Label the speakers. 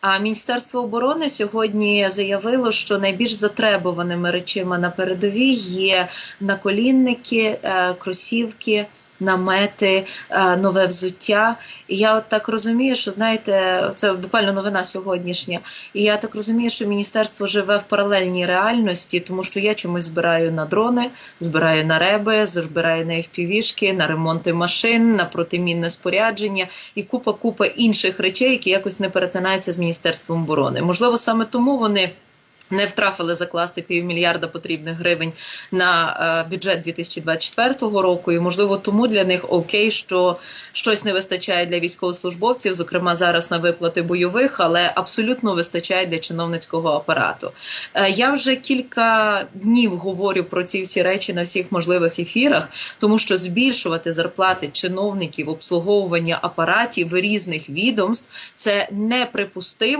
Speaker 1: А Міністерство оборони сьогодні заявило, що найбільш затребуваними речима на передовій є наколінники, е, кросівки, намети, е, нове взуття. І я от так розумію, що знаєте, це буквально новина сьогоднішня. І я так розумію, що міністерство живе в паралельній реальності, тому що я чомусь збираю на дрони, збираю на реби, збираю на FPV-шки, на ремонти машин, на протимінне спорядження і купа купа інших речей, які якось не перетинаються з міністерством оборони. Можливо, саме тому вони. Не втрафили закласти півмільярда потрібних гривень на е, бюджет 2024 року, і можливо тому для них окей, що щось не вистачає для військовослужбовців, зокрема зараз на виплати бойових, але абсолютно вистачає для чиновницького апарату. Е, я вже кілька днів говорю про ці всі речі на всіх можливих ефірах, тому що збільшувати зарплати чиновників, обслуговування апаратів різних відомств це неприпустимо.